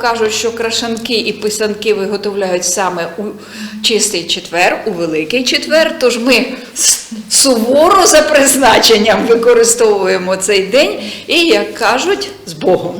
Кажуть, що крашанки і писанки виготовляють саме у чистий четвер, у великий четвер. Тож ми суворо за призначенням використовуємо цей день і, як кажуть, з Богом.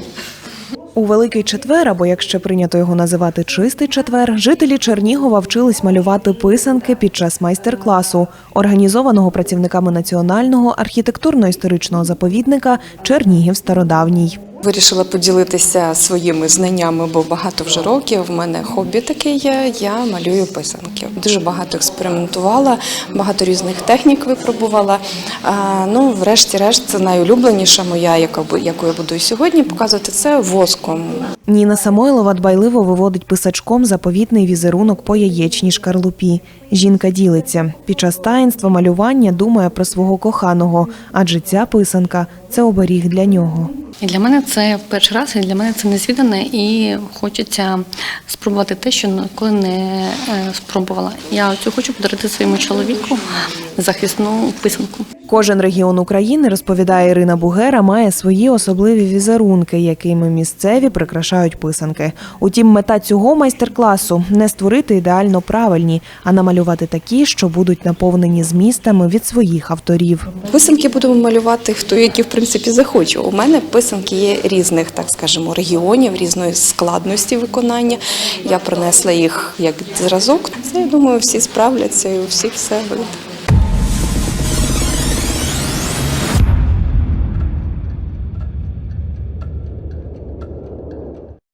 У Великий четвер, або як ще прийнято його називати чистий четвер, жителі Чернігова вчились малювати писанки під час майстер-класу, організованого працівниками національного архітектурно-історичного заповідника Чернігів Стародавній. Вирішила поділитися своїми знаннями, бо багато вже років. в мене хобі таке є. Я малюю писанки. Дуже багато експериментувала, багато різних технік випробувала. А, ну, врешті-решт, це найулюбленіша моя, яка яку я буду і сьогодні показувати, це воском. Ніна Самойлова дбайливо виводить писачком заповітний візерунок по яєчній шкарлупі. Жінка ділиться. Під час таїнства малювання думає про свого коханого, адже ця писанка це оберіг для нього. І для мене це перший раз, і для мене це незвідане, і хочеться спробувати те, що ніколи не е, спробувала. Я цю хочу подарити своєму чоловіку захисну писанку. Кожен регіон України, розповідає Ірина Бугера, має свої особливі візерунки, якими місцеві прикрашають писанки. Утім, мета цього майстер-класу не створити ідеально правильні, а намалювати такі, що будуть наповнені змістами від своїх авторів. Писанки будемо малювати хто які в принципі захоче. У мене писанки є різних, так скажемо, регіонів, різної складності виконання. Я принесла їх як зразок. Це я думаю, всі справляться і у всіх все вийде.